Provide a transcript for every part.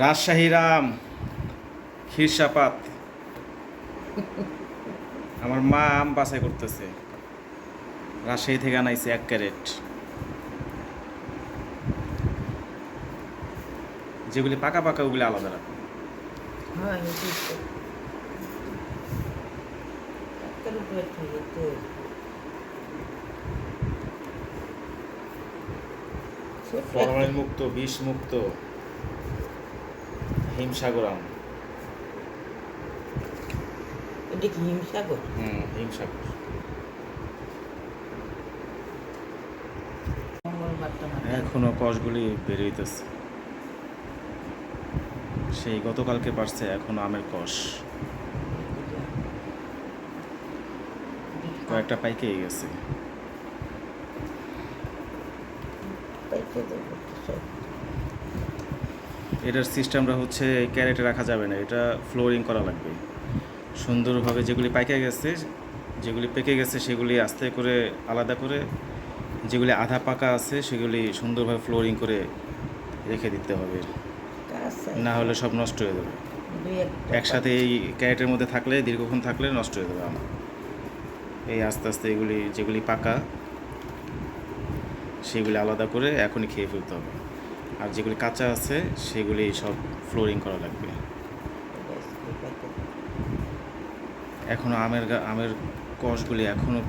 রাজশাহী রাম খিরসাপাত। আমার মা আম বাছাই করতেছে। রাজশাহী থেকে আনাইছে এক ক্যারেট। যেগুলি পাকা পাকা ওগুলি আলাদা রাখো ফরমালিন মুক্ত বিষ মুক্ত হিমসাগর আম। এটা কি হিমসাগর? হুম হিমসাগর। এখনও কষগুলি বেরোইতেছে সেই গতকালকে পারছে এখনও আমের কষ। কয়েকটা পাইকে গেছে। সব। এটার সিস্টেমটা হচ্ছে ক্যারেটে রাখা যাবে না এটা ফ্লোরিং করা লাগবে। সুন্দরভাবে যেগুলি পাইকে গেছে যেগুলি পেকে গেছে সেগুলি আস্তে করে আলাদা করে যেগুলি আধা পাকা আছে সেগুলি সুন্দরভাবে ফ্লোরিং করে রেখে দিতে হবে। না হলে সব নষ্ট হয়ে যাবে। একসাথে এই ক্যারেটের মধ্যে থাকলে দীর্ঘক্ষণ থাকলে নষ্ট হয়ে যাবে আমার। এই আস্তে আস্তে এগুলি যেগুলি পাকা সেগুলি আলাদা করে এখনই খেয়ে ফেলতে হবে। আর যেগুলি কাঁচা আছে, সেগুলি সব ফ্লোরিং করা লাগবে। এখনও আমের আমের কষগুলি এখনও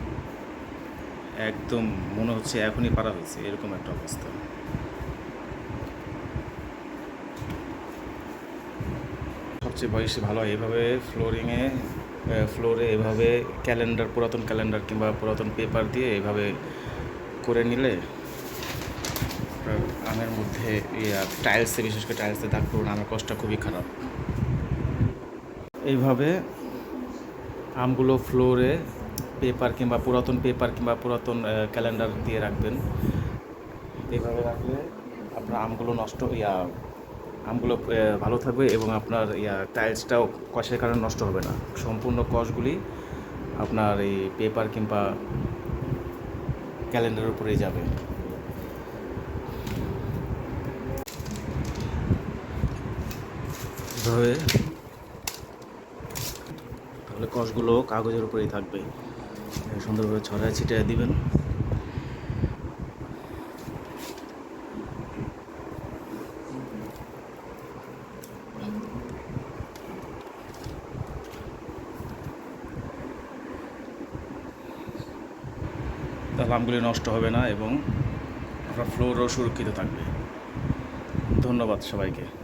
একদম মনে হচ্ছে এখনই পারা হয়েছে, এরকম একটা অবস্থা সবচেয়ে বয়সে ভালো হয় এভাবে ফ্লোরিংয়ে ফ্লোরে এভাবে ক্যালেন্ডার পুরাতন ক্যালেন্ডার কিংবা পুরাতন পেপার দিয়ে এভাবে করে নিলে আপনার আমের মধ্যে টাইলসে বিশেষ করে টাইলসে দাগ পড়ুন আমের কষ্টটা খুবই খারাপ। এইভাবে আমগুলো ফ্লোরে পেপার কিংবা পুরাতন পেপার কিংবা পুরাতন ক্যালেন্ডার দিয়ে রাখবেন। এইভাবে রাখলে আপনার আমগুলো নষ্ট, ইয়া, আমগুলো ভালো থাকবে এবং আপনার, ইয়া টাইলসটাও কষের কারণে নষ্ট হবে না। সম্পূর্ণ কষগুলি আপনার এই পেপার কিংবা ক্যালেন্ডারের উপরেই যাবে। এভাবে তাহলে কষগুলো কাগজের উপরেই থাকবে। সুন্দরভাবে ছড়ায় ছিটিয়ে দিবেন। আমগুলি নষ্ট হবে না এবং আপনার ফ্লোরও সুরক্ষিত থাকবে। ধন্যবাদ সবাইকে।